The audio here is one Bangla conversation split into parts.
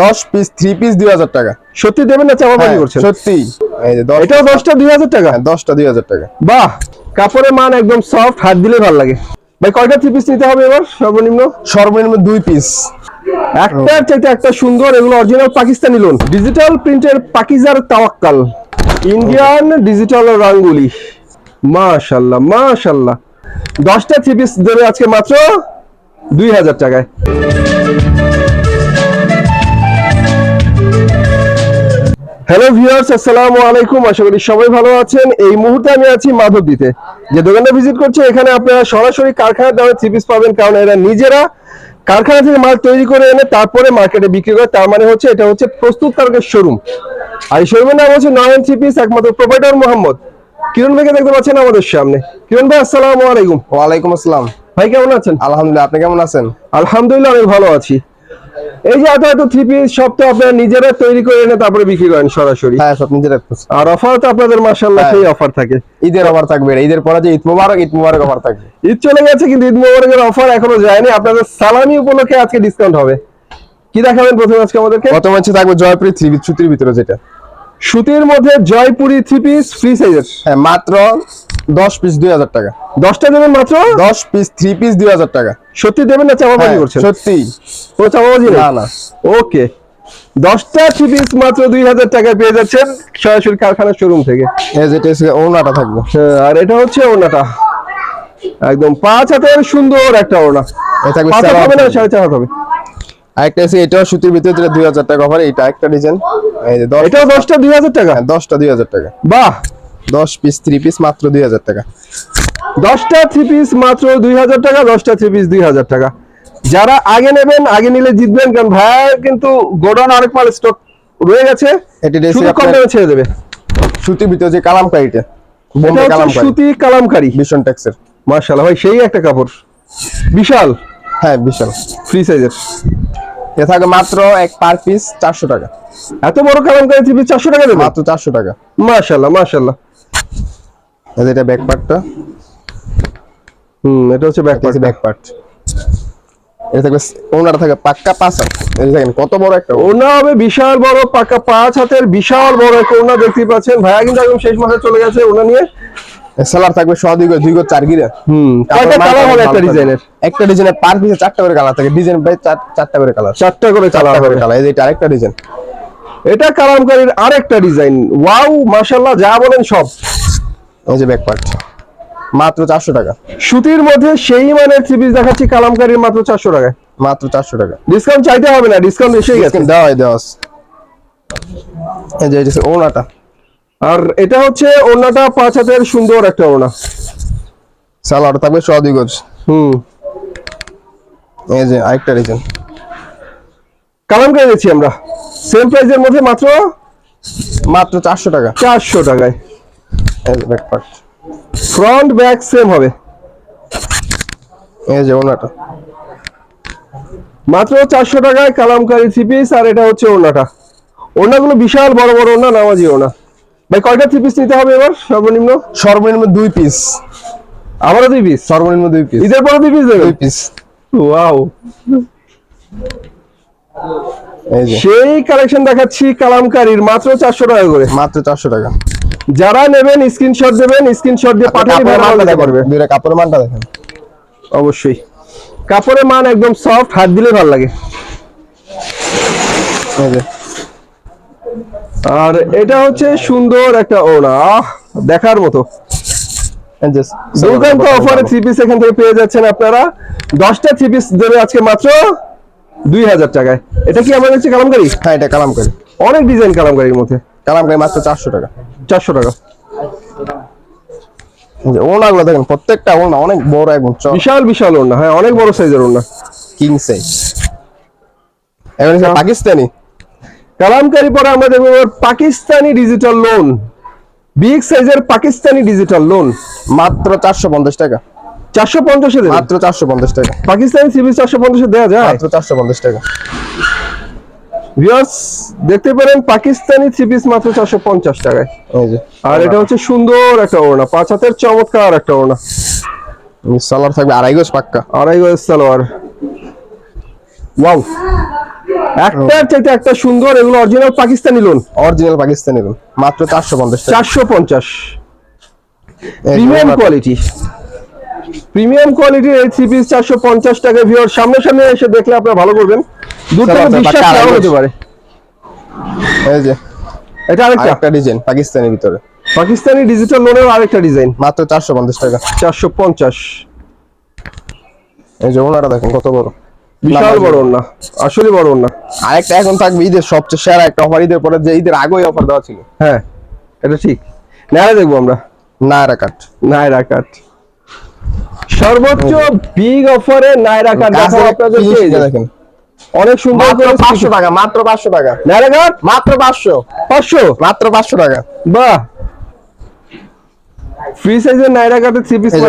দশ পিস থ্রি পিস দুই হাজার টাকা। সত্যি দেবেন না চাপাবাজি হ্যাঁ, করছেন? সত্যি। এটাও দশটা দুই হাজার টাকা? হ্যাঁ, দশটা দুই হাজার টাকা। বাহ কাপড়ের মান একদম সফট হাত দিলে ভালো লাগে। ভাই কয়টা থ্রি পিস নিতে হবে এবার সর্বনিম্ন? সর্বনিম্ন দুই পিস একটার চাইতে একটা সুন্দর এগুলো অরিজিনাল পাকিস্তানি লোন ডিজিটাল প্রিন্টের পাকিজার তাওয়াক্কাল। ইন্ডিয়ান ডিজিটাল রাঙ্গুলি। মাশাল্লাহ মাশাল্লাহ। দশটা থ্রি পিস দেবে আজকে মাত্র দুই হাজার টাকায়। হ্যালো ভিউয়ার্স আসসালামু আলাইকুম। আশা করি সবাই ভালো আছেন। এই মুহূর্তে আমি আছি মাধবদীতে। যে দোকানটা ভিজিট করছে এখানে আপনারা সরাসরি কারখানার দামে থ্রি পিস পাবেন কারণ এরা নিজেরা কারখানা থেকে মাল তৈরি করে এনে তারপরে মার্কেটে বিক্রি করে তার মানে হচ্ছে এটা হচ্ছে প্রস্তুতকারকের শোরুম আর এই শোরুমের নাম হচ্ছে নয়ন থ্রি পিস একমাত্র প্রোপাইটার মোহাম্মদ। কিরণ ভাইকে দেখতে পাচ্ছেন আমাদের সামনে। কিরণ ভাই আসসালামু আলাইকুম। ওয়ালাইকুম আসসালাম। ভাই কেমন আছেন? আলহামদুলিল্লাহ আপনি কেমন আছেন? আলহামদুলিল্লাহ অনেক ভালো আছি। এই যে এত এত থ্রি পিস সব তো আপনারা নিজেরা তৈরি করে এনে তারপরে বিক্রি করেন সরাসরি। হ্যাঁ সব নিজের আর অফার তো আপনাদের মার্শাল্লাহ হ্যাঁ। সেই অফার থাকে। ঈদের অফার থাকবে। ঈদের পরে যে ঈদ মুবারক ঈদ মুবারক অফার থাকবে। ঈদ চলে গেছে কিন্তু ঈদ মোবারকের অফার এখনও যায়নি। আপনাদের সালামি উপলক্ষে আজকে ডিসকাউন্ট হবে। কি দেখাবেন প্রথমে আজকে আমাদেরকে? প্রথম হচ্ছে থাকবে জয়পুরি থ্রি পিস ছুটির ভিতরে যেটা। সুতির মধ্যে জয়পুরি থ্রি পিস ফ্রি সাইজের হ্যাঁ মাত্র দশ পিস দুই হাজার টাকা। দশটা দেবেন মাত্র? দশ পিস থ্রি পিস দুই হাজার টাকা। সত্যি দেবেন না চাপাবাজি হ্যাঁ, করছেন? সত্যি। কোনো চাপাবাজি না না। ওকে। দশটা থ্রি পিস মাত্র দুই হাজার টাকায় পেয়ে যাচ্ছেন সরাসরি কারখানার শোরুম থেকে। যেটা ওনাটা থাকবে। হ্যাঁ, আর এটা হচ্ছে ওড়নাটা। একদম পাঁচ হাতের সুন্দর একটা এই থাকবে হবে না সাড়ে চার হাত হবে। আরেকটা আছে এটাও সুতির ভিতরে দুই হাজার টাকা অফার এটা একটা ডিজাইন এটাও দশটা দুই হাজার টাকা? হ্যাঁ, দশটা দুই হাজার টাকা। বাহ! দশ পিস থ্রি পিস মাত্র দুই হাজার টাকা। দশটা থ্রি পিস মাত্র দুই হাজার টাকা দশটা থ্রি পিস দুই হাজার টাকা। যারা আগে নেবেন আগে নিলে জিতবেন কারণ কিন্তু গোডাউন অনেক মাল স্টক রয়ে গেছে। এটা শুধু কম দামে ছেড়ে দেবে। সুতির ভিতরে যে কালামকারিটা বোম্বে কালামকারি। সুতি কালামকারি। ভীষণ ট্যাক্সের মার্শাল্লাহ ভাই সেই একটা কাপড়। বিশাল। হ্যাঁ বিশাল। ফ্রি সাইজের এ থাকে মাত্র এক পার পিস চারশো টাকা। এত বড় কালামকারি থ্রি পিস চারশো টাকা দেবে? মাত্র চারশো টাকা। মার্শাল্লাহ এই এটা ব্যাক পার্টটা হুম এটা হচ্ছে ব্যাক ব্যাক পার্ট এটা থাকবে ওনাটা থাকে পাক্কা পাঁচ হাত। এই দেখেন কত বড় একটা ওড়না হবে বিশাল বড় পাকা পাঁচ হাতের বিশাল বড় একটা ওড়না দেখতেই পাচ্ছেন ভাইয়া কিন্তু একদম শেষ মাসে চলে গেছে ওড়না নিয়ে। সেলার থাকবে ছ দুই গো- দুই গো চার গিরে। হুম কয়টা কালার হবে একটা ডিজাইনের একটা ডিজাইনের পার পিসে চারটা করে কালার থাকে। ডিজাইন বাই চার চারটা করে কালার চারটা করে কালার করে কালার এই যে এটা আরেকটা ডিজাইন এটা কালামকারীর আরেকটা ডিজাইন ওয়াও মাশাআল্লাহ যা বলেন সব। এই যে ব্যাক পার্ট মাত্র চারশো টাকা। সুতির মধ্যে সেই মানের থ্রি পিস দেখাচ্ছি কালামকারীর মাত্র চারশো টাকায়। মাত্র চারশো টাকা। ডিসকাউন্ট চাইতে হবে না ডিসকাউন্ট এসেই গেছে। দেওয়া দেওয়া এই যে ওনাটা। আর এটা হচ্ছে ওড়নাটা পাঁচ হাতের সুন্দর একটা ওড়না। সালোয়ার থাকবে দুই গজ হুম। এই যে আরেকটা ডিজাইন কালামকারী দিচ্ছি আমরা। সেম প্রাইসের মধ্যে মাত্র? মাত্র চারশো টাকা। চারশো টাকায়। ফ্রন্ট ব্যাক সেম হবে। এই যে ওনাটা মাত্র চারশো টাকায় কালামকারী থ্রি পিস আর এটা হচ্ছে ওড়নাটা। ওড়নাগুলো বিশাল বড় বড় ওড়না নামাজি ওড়না। ভাই কয়টা থ্রি পিস নিতে হবে এবার? সর্বনিম্ন? সর্বনিম্ন দুই পিস আমারও দুই পিস সর্বনিম্ন দুই পিস ঈদের পরে দুই পিস দেবেন দুই পিস ওয়াও সেই কালেকশন দেখাচ্ছি কালামকারীর মাত্র চারশো টাকা করে। মাত্র চারশো টাকা। যারা নেবেন স্ক্রিনশট দেবেন স্ক্রিনশট দিয়ে পাঠালে দেখেন। পারবে দুইটা কাপড়ের মানটা দেখেন। অবশ্যই। কাপড়ের মান একদম সফট হাত দিলে ভালো লাগে। এই যে। আর এটা হচ্ছে সুন্দর একটা ওড়না। আহ দেখার মতো। দুর্দান্ত অফারে থ্রি পিস এখান থেকে পেয়ে যাচ্ছেন আপনারা। দশটা থ্রি পিস দেবে আজকে মাত্র দুই হাজার টাকায়। এটা কি আমাদের হচ্ছে কালামকারি? হ্যাঁ এটা কালামকারি। অনেক ডিজাইন কালামকারির মধ্যে। কালামকারি মাত্র চারশো টাকা। চারশো টাকা। যে দেখেন প্রত্যেকটা ওনা অনেক বড় একদম বিশাল বিশাল ওড়না। হ্যাঁ অনেক বড় সাইজের ওড়না। কিং সাইজ এখন পাকিস্তানি? কালামকারি পরে আমরা দেখব এবার পাকিস্তানি ডিজিটাল লোন বিগ সাইজের পাকিস্তানি ডিজিটাল লোন মাত্র চারশো পঞ্চাশ টাকা। চারশো পঞ্চাশে মাত্র চারশো পঞ্চাশ টাকা। পাকিস্তানি সিবিল চারশো পঞ্চাশে দেওয়া যায়? মাত্র চারশো পঞ্চাশ টাকা। ভিউয়ার্স দেখতে পারেন পাকিস্তানি থ্রি পিস মাত্র চারশো পঞ্চাশ টাকায়। আর এটা হচ্ছে সুন্দর একটা ওড়না পাঁচ হাতের চমৎকার একটা ওড়না। সালোয়ার থাকবে আড়াই গজ পাক্কা। আড়াই গজ সালোয়ার। ওয়াও একটার চাইতে একটা সুন্দর এগুলো original Pakistani lawn original Pakistani room মাত্র চারশো পঞ্চাশ চারশো পঞ্চাশ। প্রিমিয়াম কোয়ালিটি প্রিমিয়াম কোয়ালিটির এই থ্রি পিস চারশো পঞ্চাশ টাকা ভিওর সামনে সামনে এসে দেখলে আপনারা ভালো করবেন। চলো, বিশ্বাস নাও হতে পারে। এই যে এটা আরেকটা। আরেকটা ডিজাইন পাকিস্তানের ভিতরে। পাকিস্তানি ডিজিটাল লোনের আরেকটা ডিজাইন মাত্র চারশো পঞ্চাশ টাকা। চারশো পঞ্চাশ। এই যে ওনারা দেখেন কত বড়। বিশাল বড় না আসলে বড় না। আরেকটা এখন থাকবে ঈদের সবচেয়ে সেরা একটা অফার ঈদের পরে যে ঈদের আগেই অফার দেওয়া ছিল। হ্যাঁ এটা ঠিক। নাইরা দেখব আমরা। নায়রা কাট। নাইরা কাট। সর্বোচ্চ বিগ অফারে নাইরা কাট দেখো যে, দেখেন। অনেক সুন্দর করে পাঁচশো টাকা মাত্র পাঁচশো টাকা। নাইরা কাট? মাত্র পাঁচশো। পাঁচশো? মাত্র পাঁচশো টাকা। বাহ। ফ্রি সাইজের নাইরা কাটের থ্রি পিস কত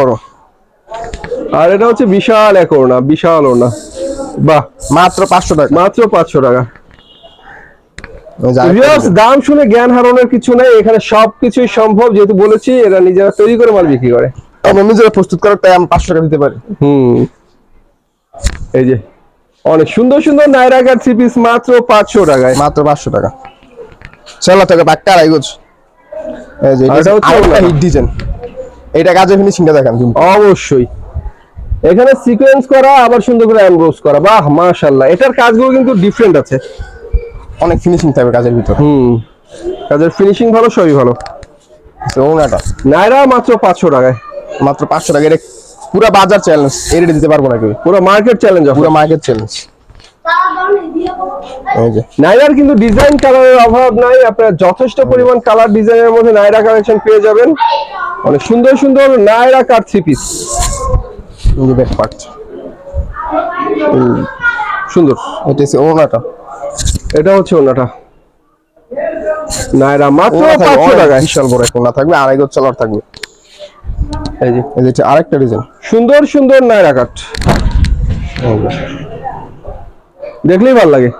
বড়। আর এটা হচ্ছে বিশাল এক ওড়না বিশাল ওড়না। বাহ। মাত্র পাঁচশো টাকা। মাত্র পাঁচশো টাকা। দাম শুনে জ্ঞান হারানোর কিছু নাই এখানে সবকিছুই সম্ভব যেহেতু বলেছি এরা নিজেরা তৈরি করে মাল বিক্রি করে। আমরা নিজেরা প্রস্তুত করার তাই আমি পাঁচশো টাকা দিতে পারি। হুম। এই যে অনেক সুন্দর সুন্দর নাইরা কাট থ্রি পিস মাত্র পাঁচশো টাকায়। মাত্র পাঁচশো টাকা। চলো থেকে বাক্কা আড়াই গোছ এই যে এটা হচ্ছে। হিট ডিজাইন এটা কাজে ফিনিশিংটা দেখান অবশ্যই। এখানে সিকোয়েন্স করা আবার সুন্দর করে এমব্রোজ করা। বাহ মাশাআল্লাহ। এটার কাজগুলো কিন্তু ডিফারেন্ট আছে। অনেক ফিনিশিং থাকবে কাজের ভিতর। হুম। কাজের ফিনিশিং ভালো সবই ভালো। ওনাটা? নাইরা মাত্র পাঁচশো টাকায়। মাত্র পাঁচশো টাকা। এটা পুরো বাজার চ্যালেঞ্জ এর দিতে পারব না কেউ পুরো মার্কেট চ্যালেঞ্জ পুরো মার্কেট চ্যালেঞ্জ নাইরার কিন্তু ডিজাইন কালারের অভাব নাই। আপনারা যথেষ্ট পরিমাণ কালার ডিজাইনের মধ্যে নাইরা কালেকশন পেয়ে যাবেন। অনেক সুন্দর সুন্দর নাইরা কাট থ্রি পিস এই যে ব্যাক পার্ট সুন্দর। এটা হচ্ছে ওনাটা এটা হচ্ছে ওনাটা নাইরা মাত্র ওনা থাকবে পাঁচশো অনেক টাকায়। বিশাল বড় একটা থাকবে আড়াই চলার থাকবে। এই যে। এই যে আরেকটা ডিজাইন। সুন্দর সুন্দর নাইরা কাট দেখলেই ভালো লাগে।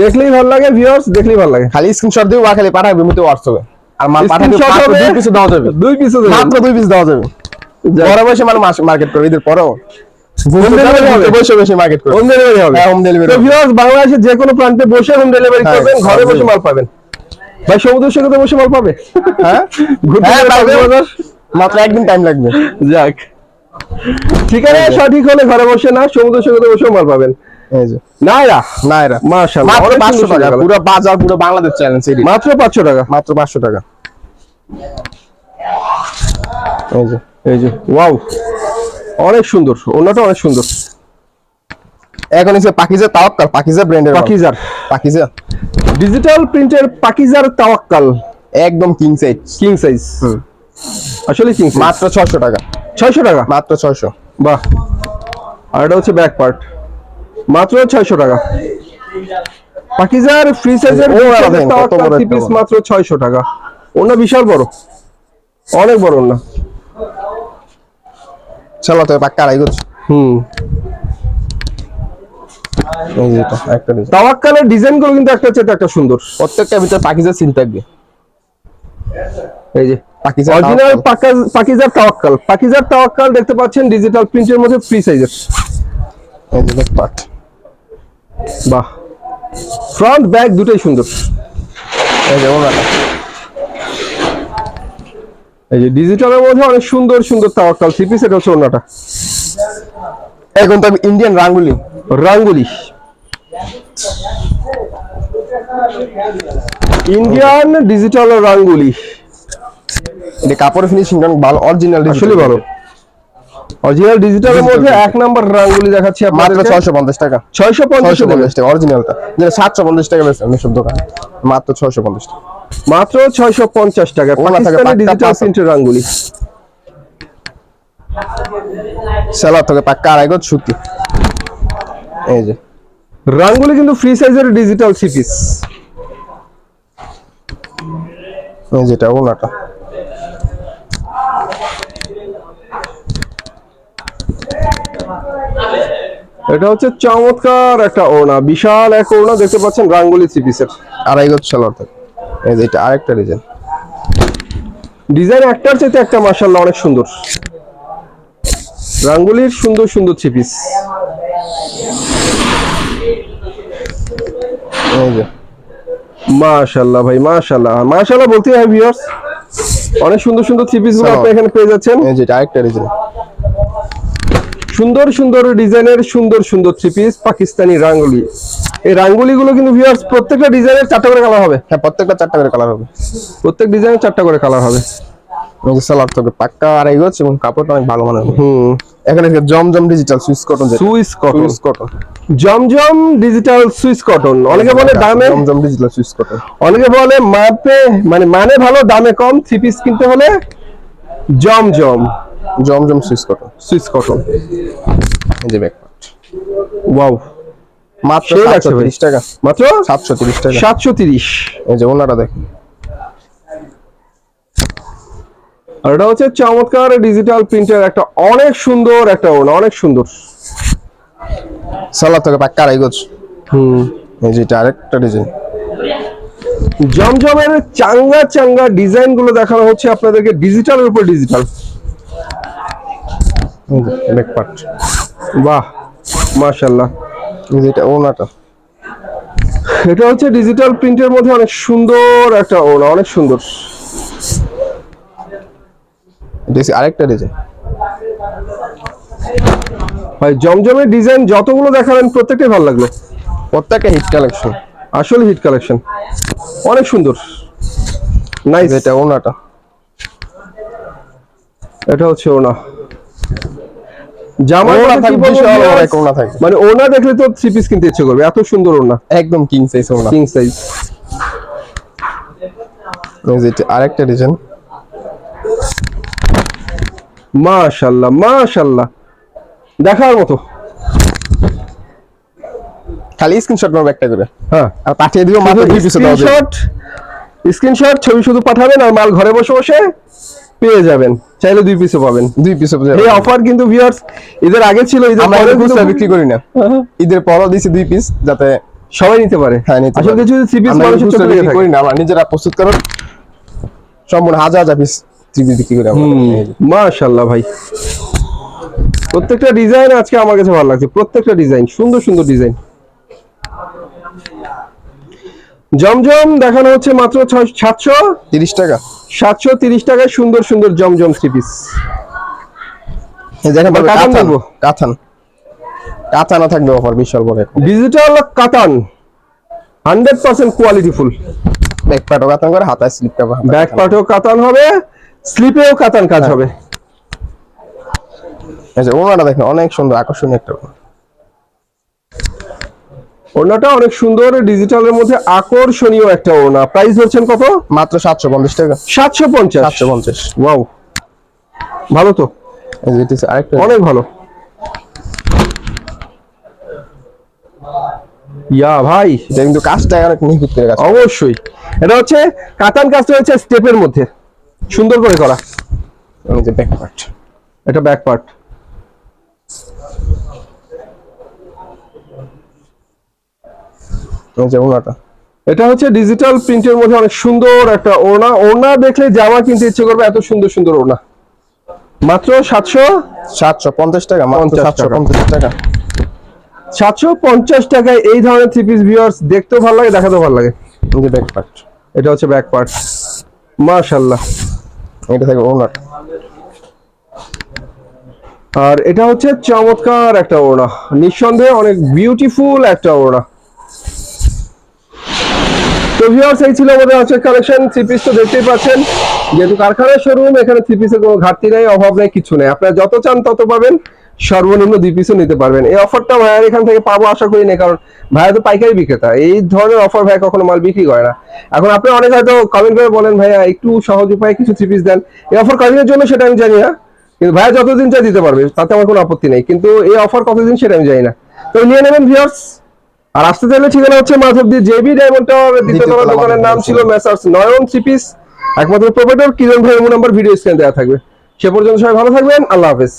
দেখলেই ভালো লাগে ভিউয়ার্স দেখলেই ভালো লাগে। খালি স্ক্রিনশট দিও বা খালি পাঠাবে মিতে হোয়াটসঅ্যাপে আর মাল পাঠাবে দুই পিস দেওয়া যাবে। দুই পিস মাত্র দুই পিস দেওয়া যাবে। বড় বসে মানে মার্কেট করে ঈদের পরেও। ডেলিভারি হ্যাঁ ডেলিভারি বাংলাদেশের যে কোনো প্রান্তে বসে হোম ডেলিভারি হ্যাঁ, করবেন ঘরে বসে মাল পাবেন। ভাই সমুদ্র সৈকতে বসে মাল পাবে? হ্যাঁ? ঘুরতে গেলে পাবে। কক্সবাজার? মাত্র একদিন টাইম লাগবে। যাক। ঠিকানা সঠিক হলে ঘরে বসে না সমুদ্র সৈকতে বসে মাল পাবেন। নাইরা? মাশাআল্লাহ মাত্র অনেক পাঁচশো সুন্দর টাকা পুরো বাজার পুরো বাংলাদেশ চ্যালেঞ্জ মাত্র পাঁচশো টাকা। মাত্র পাঁচশো টাকা। এই যে। এই যে ওয়াও অনেক সুন্দর ওনাটা অনেক সুন্দর। এখন এসে পাকিজা তাওয়াক্কাল পাকিজা ব্র্যান্ডের পাকিজার পাকিজা। ডিজিটাল প্রিন্টের পাকিজার তাওয়াক্কাল। একদম কিং সাইজ কিং সাইজ আসলে কিং মাত্র ছশো টাকা। ছয়শো টাকা? মাত্র ছয়শো। বাহ। আর এটা হচ্ছে ব্যাক পার্ট মাত্র ছয়শো টাকা। পাকিজার ফ্রি সাইজের পিস মাত্র ছয়শো টাকা। ওনা বিশাল বড়। অনেক বড় ওনা চলো তো পাক্কা আড়াই গোছ হুম। তাওয়াক্কালের ডিজাইনগুলো কিন্তু একটা চেয়ে একটা সুন্দর। প্রত্যেকটা ভিতরে পাকিজা সিল থাকবে। এই যে পাকিজা অরিজিনাল পাকিজার তাওয়াক্কাল। পাকিজার তাওয়াক্কাল দেখতে পাচ্ছেন ডিজিটাল প্রিন্টের মধ্যে ফ্রি সাইজের এই যে পার্ট বাহ। ফ্রন্ট ব্যাক দুটোই সুন্দর। এই যে ওনাটা এই যে ডিজিটালের মধ্যে অনেক সুন্দর সুন্দর তাওয়াক্কাল থ্রি পিস হচ্ছে অন্যটা এখন তো আমি ইন্ডিয়ান রাঙ্গুলি রাঙ্গুলি ইন্ডিয়ান ডিজিটাল রাঙ্গুলি এটা কাপড়ের ফিনিশিং ভালো অরিজিনাল আসলে ভালো। অরিজিনাল ডিজিটালের মধ্যে এক নাম্বার রাঙ্গুলি দেখাচ্ছি মাত্র আপনাদের ছয়শো পঞ্চাশ টাকা। ছয়শো পঞ্চাশ ছয়শো পঞ্চাশ টাকা অরিজিনালটা যেটা সাতশো পঞ্চাশ টাকা বেশি এসব দোকান। মাত্র ছয়শো পঞ্চাশ টাকা। মাত্র ছয়শো পঞ্চাশ টাকা। ওনা থাকে পাকিস্তানি ডিজিটাল প্রিন্টের রাঙ্গুলি সেলার থেকে পাক্কা আড়াই সুতি। এই যে। রাঙ্গুলি কিন্তু ফ্রি সাইজের ডিজিটাল থ্রি পিস এই যেটা ওনাটা। এটা হচ্ছে চমৎকার একটা ওড়না বিশাল এক ওড়না দেখতে পাচ্ছেন রাঙ্গুলি থ্রি পিসের আড়াই থেকে এই যে এটা আরেকটা ডিজাইন ডিজাইন একটার চাইতে একটা মার্শাল্লাহ অনেক সুন্দর। রাঙ্গুলির সুন্দর সুন্দর থ্রি পিস এই যে। মাশাআল্লাহ ভাই মাশাআল্লাহ। মাশাআল্লাহ বলতে হয় ভিউয়ার্স অনেক সুন্দর সুন্দর থ্রি পিসগুলো আপনি এখানে পেয়ে যাচ্ছেন। এই যে এটা আরেকটা ডিজাইন সুন্দর সুন্দর ডিজাইনের সুন্দর সুন্দর থ্রি পিস পাকিস্তানি রাঙ্গুলি। এই রাঙ্গুলি গুলো কিন্তু ভিউয়ার্স প্রত্যেকটা ডিজাইনের চারটা করে কালার হবে। হ্যাঁ প্রত্যেকটা চারটা করে কালার হবে। প্রত্যেক ডিজাইনের চারটা করে কালার হবে। সালোয়ার থাকবে পাক্কা আড়াই গজ এবং কাপড়টা অনেক ভালো মানের। হুম। এখানে Zamzam digital Swiss cotton Swiss cotton Swiss cotton Zamzam digital Swiss cotton অনেকে বলে দামে জমজম ডিজিটাল সুইস কটন অনেকে বলে মাপে মানে মানে ভালো দামে কম থ্রি পিস কিনতে হলে Zamzam. Zamzam Swiss cotton. Swiss cotton. এই যে ব্যাক ওয়াও। মাত্র সেই লাগছে সাতশো ভাই। তিরিশ টাকা। মাত্র? সাতশো তিরিশ টাকা। সাতশো তিরিশ। এই যে ওনারা দেখেন আর এটা হচ্ছে চমৎকার ডিজিটাল প্রিন্টের একটা অনেক সুন্দর একটা ওনা অনেক সুন্দর। সালোয়ার থেকে পাক্কা আড়াই হুম। এই যে এটা আরেকটা ডিজাইন জমজমের চাঙ্গা চাঙ্গা ডিজাইনগুলো দেখানো হচ্ছে আপনাদেরকে ডিজিটালের উপর ডিজিটাল ব্যাক পার্ট বাহ যে এটা ওনাটা এটা হচ্ছে ডিজিটাল প্রিন্টের মধ্যে অনেক সুন্দর একটা ওনা অনেক সুন্দর। হচ্ছে আরেকটা ডিজাইন ভাই জমজমের ডিজাইন যতগুলো দেখালেন প্রত্যেকটাই ভালো লাগল প্রত্যেকটা হিট কালেকশন আসলে হিট কালেকশন অনেক সুন্দর। নাইস এটা ওনাটা এটা হচ্ছে ওনা জামা ওড়না কথা কি থাকবে, বলব বিশাল বড় viewers? একটা ওড়না মানে ওনা দেখলে তো থ্রি পিস কিনতে ইচ্ছে করবে এত সুন্দর ওনা একদম কিং সাইজ ওনা কিং সাইজ আরেকটা ডিজাইন মাশাল্লাহ মাশাল্লাহ। দেখার মতো। খালি স্ক্রিনশট মারবে একটা করে। হ্যাঁ। আর পাঠিয়ে দিও মাত্র দুই পিসে দাও স্ক্রিনশট স্ক্রিনশট ছবি শুধু পাঠাবেন আর মাল ঘরে বসে বসে পেয়ে যাবেন। চাইলে দুই পিসও পাবেন। দুই পিসে এই অফার কিন্তু ভিউয়ার্স ঈদের আগে ছিল ঈদের পরে খুচরা বিক্রি করি না। ঈদের পরও দিছি দুই পিস যাতে সবাই নিতে পারে। হ্যাঁ নিতে আসলে। কিছু থ্রি পিস খুচরা বিক্রি করি না আমরা নিজেরা প্রস্তুত করো সম্পূর্ণ হাজার হাজার পিস থ্রি পিস বিক্রি করি। মাশাল্লাহ ভাই। প্রত্যেকটা ডিজাইন আজকে আমার কাছে ভালো লাগছে। প্রত্যেকটা ডিজাইন সুন্দর সুন্দর ডিজাইন জমজম দেখানো হচ্ছে মাত্র ছয় সাতশো। তিরিশ টাকা। সাতশো তিরিশ টাকায় সুন্দর সুন্দর জমজম থ্রি পিস দেখেন কাতান দেখব। কাতান কাতানা থাকবে অফার বিশাল বড়। ডিজিটাল কাতান hundred percent quality full back পার্টও কাতান করে হাতায় স্লিপ কাপড় ব্যাক পার্টেও কাতান হবে স্লিপেও কাতান কাজ হ্যাঁ। হবে। যে ওনাটা দেখেন অনেক সুন্দর আকর্ষণীয় একটা। ওড়নাটা অনেক সুন্দর ডিজিটালের মধ্যে আকর্ষণীয় একটা ওড়না। প্রাইস হচ্ছেন কত? মাত্র সাতশো পঞ্চাশ টাকা। সাতশো পঞ্চাশ। সাতশো পঞ্চাশ। ওয়াও ভালো তো? অনেক ভালো। ইয়া ভাই। এটা কিন্তু কাজটা অনেক নিখুঁত করে কাজ। অবশ্যই। এটা হচ্ছে কাতান কাজটা হচ্ছে স্টেপের মধ্যে। সুন্দর করে করা। ব্যাক পার্ট এটা ব্যাক পার্ট এই যে ওনাটা এটা হচ্ছে ডিজিটাল প্রিন্টের মধ্যে অনেক সুন্দর একটা ওড়না। ওড়না দেখলে জামা কিনতে ইচ্ছে করবে এত সুন্দর সুন্দর ওড়না। মাত্র সাতশো? সাতশো পঞ্চাশ টাকা মাত্র সাতশো টাকা। পঞ্চাশ টাকা। সাতশো পঞ্চাশ টাকায় এই ধরনের থ্রি পিস ভিউয়ার্স দেখতেও ভালো লাগে দেখাতেও ভালো লাগে। ব্যাক পার্ট এটা হচ্ছে ব্যাক পার্ট মাশাল্লাহ এটা থাকবে ওনাটা আর এটা হচ্ছে চমৎকার একটা ওড়না। নিঃসন্দেহে অনেক বিউটিফুল একটা ওড়না। তো ভিউয়ার্স এই ছিল আমাদের আজকের কালেকশন থ্রি পিস তো দেখতেই পাচ্ছেন। যেহেতু শোরুম এখানে থ্রি পিসের কোনো ঘাটতি নেই, অভাব নেই, কিছু নেই। আপনারা যত চান তত পাবেন। সর্বনিম্ন দুই পিসও নিতে পারবেন। এই অফারটা ভাইয়ার এখান থেকে পাবো আশা করি না কারণ ভাইয়া তো পাইকারি বিক্রেতা। এই ধরনের অফার ভাই কখনো মাল বিক্রি করে না। এখন আপনি অনেক হয়তো কমেন্ট করে বলেন, ভাইয়া, একটু সহজ উপায়ে কিছু থ্রি পিস দেন। এই অফার কদিনের জন্য সেটা আমি জানি না। কিন্তু ভাইয়া যতদিন চাই দিতে পারবে, তাতে আমার কোনো আপত্তি নেই। কিন্তু এই অফার কতদিন সেটা আমি জানি না। তো নিয়ে নেবেন ভিউয়ার্স আর আসতে চাইলে ঠিকানা হচ্ছে মাধবদী জেবি ডায়মন্ড টাওয়ার দ্বিতীয় তলা তলা দোকানের নাম ছিল মেসার্স নয়ন সিপিস পিস একমাত্র প্রোপাইটর কিরণ ভাই নাম্বার ভিডিও স্ক্রিনে দেওয়া থাকবে। সে পর্যন্ত সবাই ভালো থাকবেন। আল্লাহ হাফেজ।